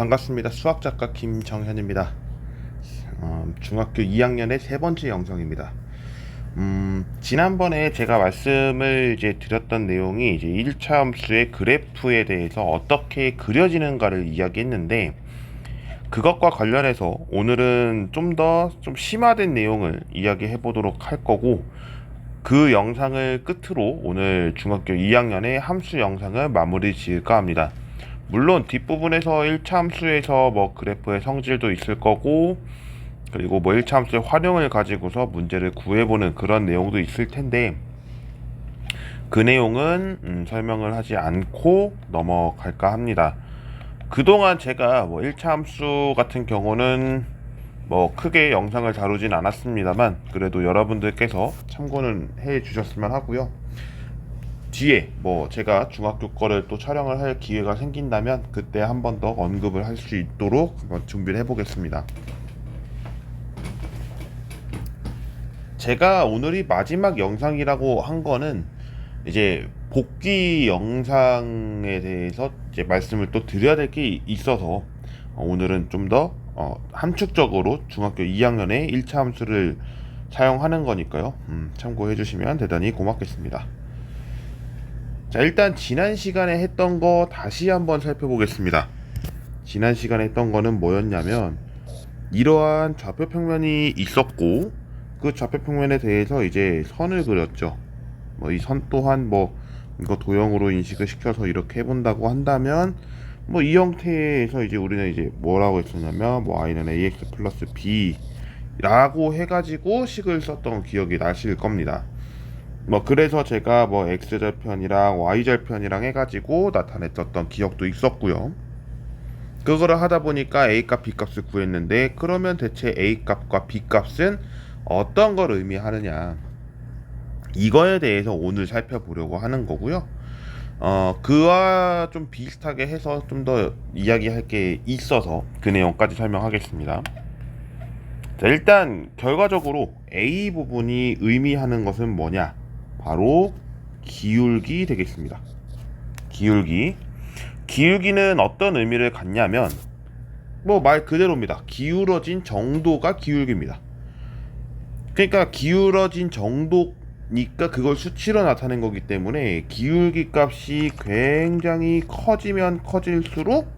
반갑습니다. 수학작가 김정현입니다. 어, 중학교 2학년의 세 번째 영상입니다. 음, 지난번에 제가 말씀을 이제 드렸던 내용이 이제 1차 함수의 그래프에 대해서 어떻게 그려지는가를 이야기했는데 그것과 관련해서 오늘은 좀 더좀 심화된 내용을 이야기해 보도록 할 거고 그 영상을 끝으로 오늘 중학교 2학년의 함수 영상을 마무리 지을까 합니다. 물론 뒷부분에서 1차 함수에서 뭐 그래프의 성질도 있을 거고 그리고 뭐 1차 함수의 활용을 가지고서 문제를 구해보는 그런 내용도 있을 텐데 그 내용은 음, 설명을 하지 않고 넘어갈까 합니다. 그동안 제가 뭐 1차 함수 같은 경우는 뭐 크게 영상을 다루진 않았습니다만 그래도 여러분들께서 참고는 해 주셨으면 하고요. 뒤에 뭐 제가 중학교 거를 또 촬영을 할 기회가 생긴다면 그때 한 번 더 언급을 할 수 있도록 한번 준비를 해보겠습니다. 제가 오늘이 마지막 영상이라고 한 거는 이제 복귀 영상에 대해서 이제 말씀을 또 드려야 될 게 있어서 어, 오늘은 좀더 어, 함축적으로 중학교 2학년의 1차 함수를 사용하는 거니까요. 음, 참고해 주시면 대단히 고맙겠습니다. 자, 일단 지난 시간에 했던 거 다시 한번 살펴보겠습니다. 지난 시간에 했던 거는 뭐였냐면 이러한 좌표 평면이 있었고 그 좌표 평면에 대해서 이제 선을 그렸죠. 뭐 이 선 또한 뭐 이거 도형으로 인식을 시켜서 이렇게 해본다고 한다면 뭐 이 형태에서 이제 우리는 이제 뭐라고 했었냐면 뭐 y는 ax 플러스 b라고 해가지고 식을 썼던 기억이 나실 겁니다. 뭐 그래서 제가 뭐 x절편이랑 y절편이랑 해가지고 나타냈었던 기억도 있었고요. 그거를 하다 보니까 a 값, b 값을 구했는데 그러면 대체 a 값과 b 값은 어떤 걸 의미하느냐 이거에 대해서 오늘 살펴보려고 하는 거고요. 어 그와 좀 비슷하게 해서 좀 더 이야기할 게 있어서 그 내용까지 설명하겠습니다. 자, 일단 결과적으로 A 부분이 의미하는 것은 뭐냐? 바로 기울기 되겠습니다. 기울기. 기울기는 어떤 의미를 갖냐면 뭐 말 그대로입니다. 기울어진 정도가 기울기입니다. 그러니까 기울어진 정도니까 그걸 수치로 나타낸 거기 때문에 기울기 값이 굉장히 커지면 커질수록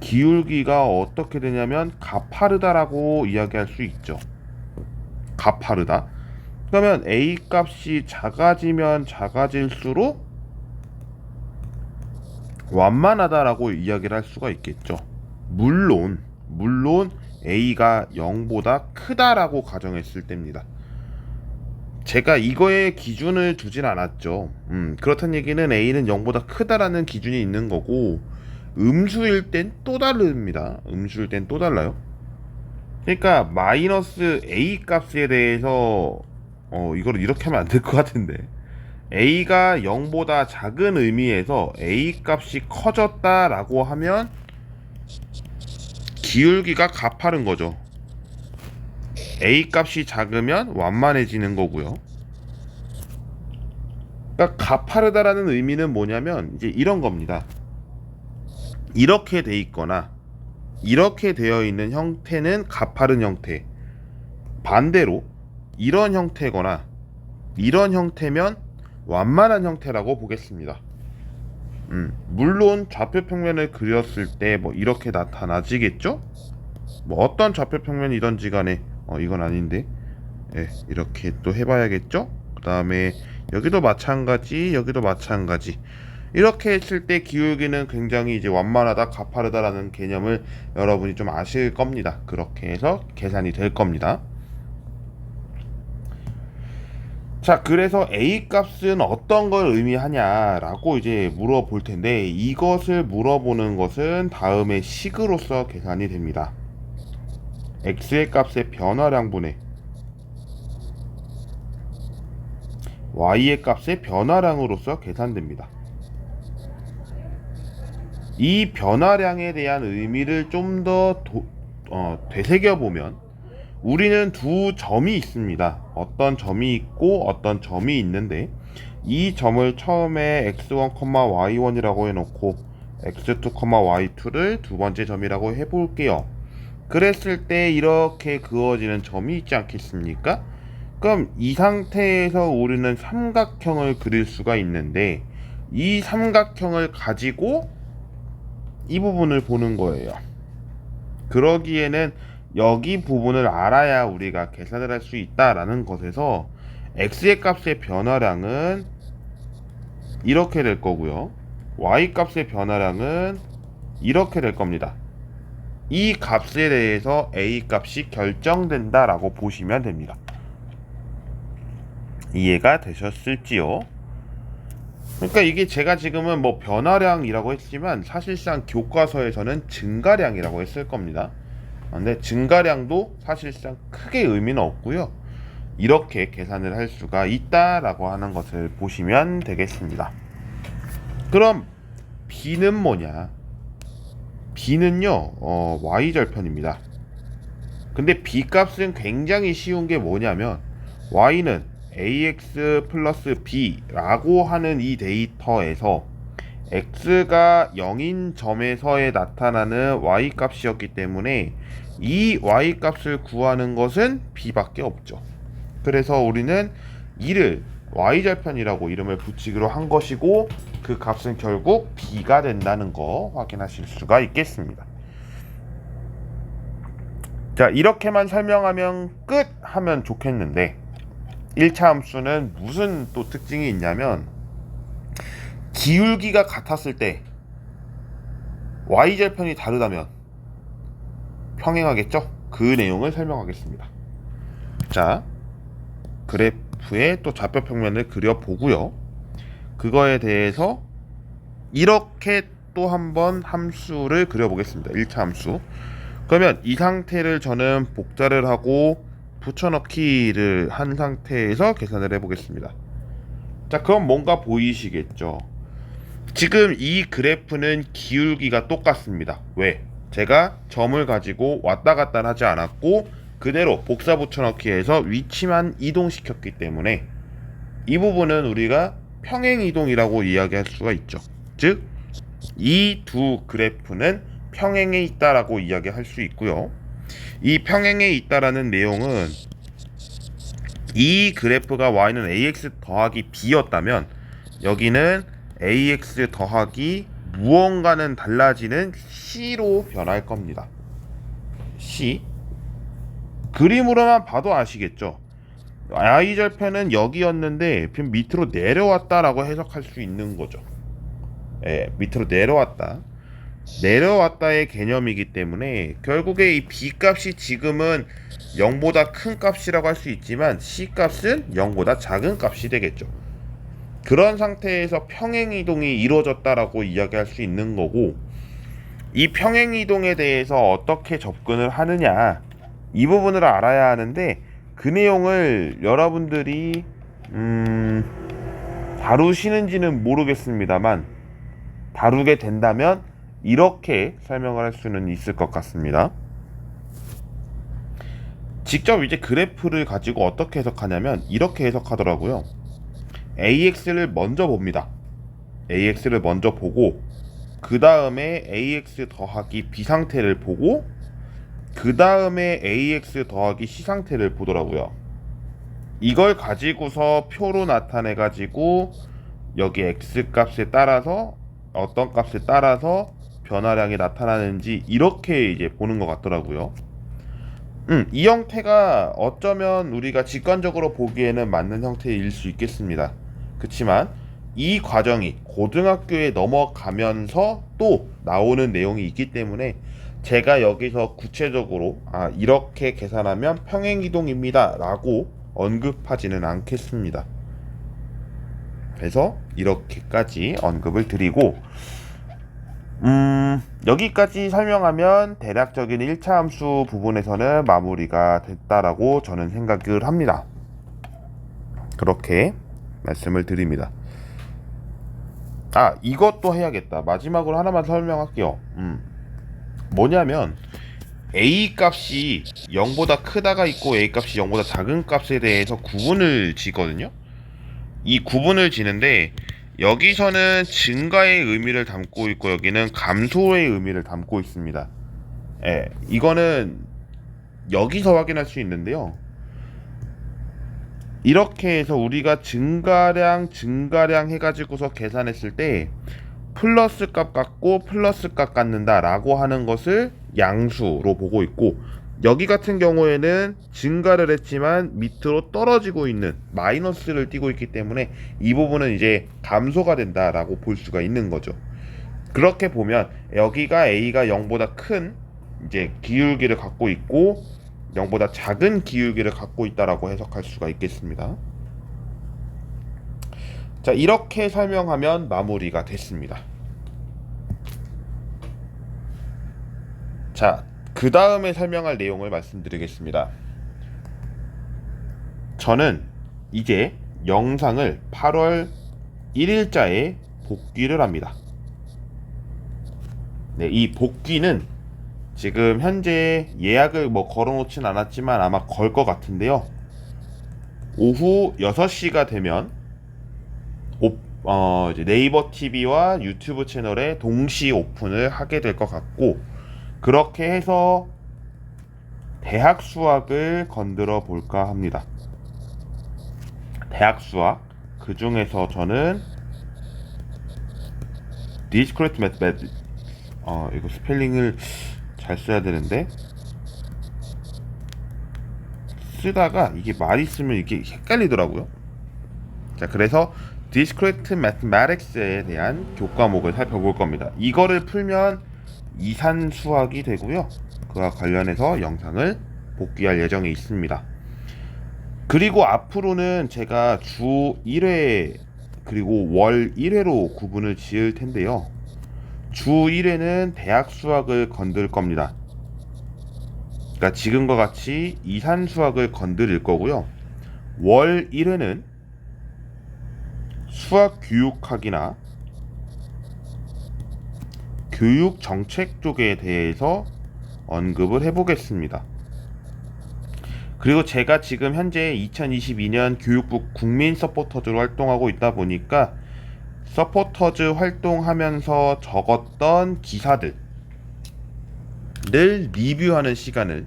기울기가 어떻게 되냐면 가파르다라고 이야기할 수 있죠. 가파르다. 그러면 A 값이 작아지면 작아질수록 완만하다라고 이야기를 할 수가 있겠죠. 물론 물론 A가 0보다 크다라고 가정했을 때입니다. 제가 이거에 기준을 두진 않았죠. 음, 그렇다는 얘기는 A는 0보다 크다라는 기준이 있는 거고 음수일 땐 또 다릅니다. 음수일 땐 또 달라요. 그러니까 마이너스 A 값에 대해서 어 이거를 이렇게 하면 안 될 것 같은데 A가 0보다 작은 의미에서 A 값이 커졌다라고 하면 기울기가 가파른 거죠. A 값이 작으면 완만해지는 거고요. 그러니까 가파르다라는 의미는 뭐냐면 이제 이런 겁니다. 이렇게 돼 있거나 이렇게 되어 있는 형태는 가파른 형태. 반대로 이런 형태거나 이런 형태면 완만한 형태라고 보겠습니다. 음, 물론 좌표 평면을 그렸을 때 뭐 이렇게 나타나지겠죠? 뭐 어떤 좌표 평면이든지 간에 어 이건 아닌데 예, 이렇게 또 해봐야겠죠? 그 다음에 여기도 마찬가지 여기도 마찬가지 이렇게 했을 때 기울기는 굉장히 이제 완만하다 가파르다라는 개념을 여러분이 좀 아실 겁니다 그렇게 해서 계산이 될 겁니다 자, 그래서 A 값은 어떤 걸 의미하냐라고 이제 물어볼 텐데 이것을 물어보는 것은 다음의 식으로서 계산이 됩니다. x의 값의 변화량분의 y의 값의 변화량으로서 계산됩니다. 이 변화량에 대한 의미를 좀더 어, 되새겨 보면 우리는 두 점이 있습니다. 어떤 점이 있고 어떤 점이 있는데 이 점을 처음에 x1, y1이라고 해놓고 x2, y2를 두 번째 점이라고 해볼게요. 그랬을 때 이렇게 그어지는 점이 있지 않겠습니까? 그럼 이 상태에서 우리는 삼각형을 그릴 수가 있는데 이 삼각형을 가지고 이 부분을 보는 거예요. 그러기에는 여기 부분을 알아야 우리가 계산을 할 수 있다라는 것에서 x의 값의 변화량은 이렇게 될 거고요. y 값의 변화량은 이렇게 될 겁니다. 이 값에 대해서 a 값이 결정된다라고 보시면 됩니다. 이해가 되셨을지요? 그러니까 이게 제가 지금은 뭐 변화량이라고 했지만 사실상 교과서에서는 증가량이라고 했을 겁니다. 근데 증가량도 사실상 크게 의미는 없고요. 이렇게 계산을 할 수가 있다라고 하는 것을 보시면 되겠습니다. 그럼 b는 뭐냐? b는요, 어, y절편입니다. 근데 b 값은 굉장히 쉬운 게 뭐냐면 y는 ax 플러스 b라고 하는 이 데이터에서 x가 0인 점에서의 나타나는 y 값이었기 때문에 이 y 값을 구하는 것은 b밖에 없죠. 그래서 우리는 이를 y절편이라고 이름을 붙이기로 한 것이고 그 값은 결국 b가 된다는 거 확인하실 수가 있겠습니다. 자 이렇게만 설명하면 끝 하면 좋겠는데 1차 함수는 무슨 또 특징이 있냐면 기울기가 같았을 때 y절편이 다르다면 평행하겠죠? 그 내용을 설명하겠습니다. 자, 그래프의 또 좌표 평면을 그려보고요. 그거에 대해서 이렇게 또 한번 함수를 그려보겠습니다. 1차 함수. 그러면 이 상태를 저는 복사를 하고 붙여넣기를 한 상태에서 계산을 해보겠습니다. 자, 그럼 뭔가 보이시겠죠? 지금 이 그래프는 기울기가 똑같습니다. 왜? 제가 점을 가지고 왔다 갔다 하지 않았고 그대로 복사 붙여넣기해서 위치만 이동시켰기 때문에 이 부분은 우리가 평행 이동이라고 이야기할 수가 있죠. 즉, 이 두 그래프는 평행에 있다라고 이야기할 수 있고요. 이 평행에 있다라는 내용은 이 그래프가 y는 ax 더하기 b였다면 여기는 ax 더하기 무언가는 달라지는 c로 변할 겁니다. c 그림으로만 봐도 아시겠죠? y절편은 여기였는데 그냥 밑으로 내려왔다라고 해석할 수 있는 거죠. 예, 밑으로 내려왔다. 내려왔다의 개념이기 때문에 결국에 이 b 값이 지금은 0보다 큰 값이라고 할 수 있지만 c 값은 0보다 작은 값이 되겠죠. 그런 상태에서 평행 이동이 이루어졌다라고 이야기할 수 있는 거고 이 평행 이동에 대해서 어떻게 접근을 하느냐 이 부분을 알아야 하는데 그 내용을 여러분들이 음 다루시는지는 모르겠습니다만 다루게 된다면 이렇게 설명을 할 수는 있을 것 같습니다. 직접 이제 그래프를 가지고 어떻게 해석하냐면 이렇게 해석하더라고요. AX를 먼저 봅니다. AX를 먼저 보고 그 다음에 AX 더하기 B 상태를 보고 그 다음에 AX 더하기 C 상태를 보더라고요. 이걸 가지고서 표로 나타내 가지고 여기 X 값에 따라서 어떤 값에 따라서 변화량이 나타나는지 이렇게 이제 보는 것 같더라고요. 음, 이 형태가 어쩌면 우리가 직관적으로 보기에는 맞는 형태일 수 있겠습니다. 그렇지만 이 과정이 고등학교에 넘어가면서 또 나오는 내용이 있기 때문에 제가 여기서 구체적으로 아 이렇게 계산하면 평행이동입니다 라고 언급하지는 않겠습니다. 그래서 이렇게까지 언급을 드리고 음, 여기까지 설명하면 대략적인 1차 함수 부분에서는 마무리가 됐다라고 저는 생각을 합니다. 그렇게 말씀을 드립니다. 아, 이것도 해야겠다. 마지막으로 하나만 설명할게요. 음. 뭐냐면 A 값이 0보다 크다가 있고 A 값이 0보다 작은 값에 대해서 구분을 지거든요. 이 구분을 지는데 여기서는 증가의 의미를 담고 있고 여기는 감소의 의미를 담고 있습니다. 예, 이거는 여기서 확인할 수 있는데요. 이렇게 해서 우리가 증가량 증가량 해가지고서 계산했을 때 플러스 값 같고 플러스 값 같는다 라고 하는 것을 양수로 보고 있고 여기 같은 경우에는 증가를 했지만 밑으로 떨어지고 있는 마이너스를 띄고 있기 때문에 이 부분은 이제 감소가 된다라고 볼 수가 있는 거죠. 그렇게 보면 여기가 A가 0보다 큰 이제 기울기를 갖고 있고 0보다 작은 기울기를 갖고 있다라고 해석할 수가 있겠습니다. 자, 이렇게 설명하면 마무리가 됐습니다. 자, 그 다음에 설명할 내용을 말씀드리겠습니다. 저는 이제 영상을 8월 1일자에 복귀를 합니다. 네, 이 복귀는 지금 현재 예약을 뭐 걸어놓진 않았지만 아마 걸 것 같은데요. 오후 6시가 되면 오, 어, 네이버 TV와 유튜브 채널에 동시 오픈을 하게 될 것 같고 그렇게 해서 대학 수학을 건드려 볼까 합니다. 대학 수학 그 중에서 저는 discrete mathematics 어 이거 스펠링을 잘 써야 되는데 쓰다가 이게 말 있으면 이게 헷갈리더라고요. 자 그래서 discrete mathematics에 대한 교과목을 살펴볼 겁니다. 이거를 풀면 이산 수학이 되고요. 그와 관련해서 영상을 복귀할 예정에 있습니다. 그리고 앞으로는 제가 주 1회 그리고 월 1회로 구분을 지을 텐데요. 주 1회는 대학 수학을 건들 겁니다. 그러니까 지금과 같이 이산 수학을 건드릴 거고요. 월 1회는 수학 교육학이나 교육 정책 쪽에 대해서 언급을 해보겠습니다. 그리고 제가 지금 현재 2022년 교육부 국민 서포터즈로 활동하고 있다 보니까 서포터즈 활동하면서 적었던 기사들을 리뷰하는 시간을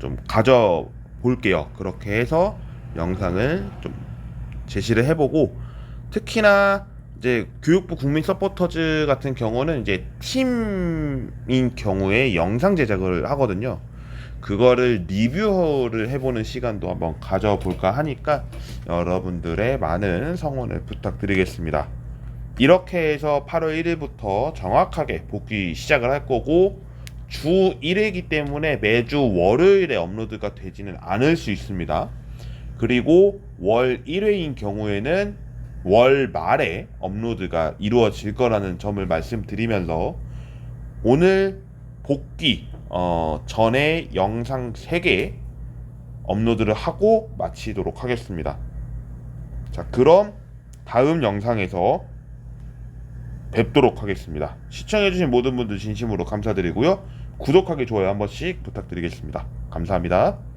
좀 가져 볼게요. 그렇게 해서 영상을 좀 제시를 해보고 특히나 이제 교육부 국민 서포터즈 같은 경우는 이제 팀인 경우에 영상 제작을 하거든요. 그거를 리뷰를 해보는 시간도 한번 가져볼까 하니까 여러분들의 많은 성원을 부탁드리겠습니다. 이렇게 해서 8월 1일부터 정확하게 복귀 시작을 할 거고 주 1회이기 때문에 매주 월요일에 업로드가 되지는 않을 수 있습니다. 그리고 월 1회인 경우에는 월 말에 업로드가 이루어질 거라는 점을 말씀드리면서 오늘 복귀 어, 전에 영상 3개 업로드를 하고 마치도록 하겠습니다. 자, 그럼 다음 영상에서 뵙도록 하겠습니다. 시청해주신 모든 분들 진심으로 감사드리고요. 구독하기, 좋아요 한 번씩 부탁드리겠습니다. 감사합니다.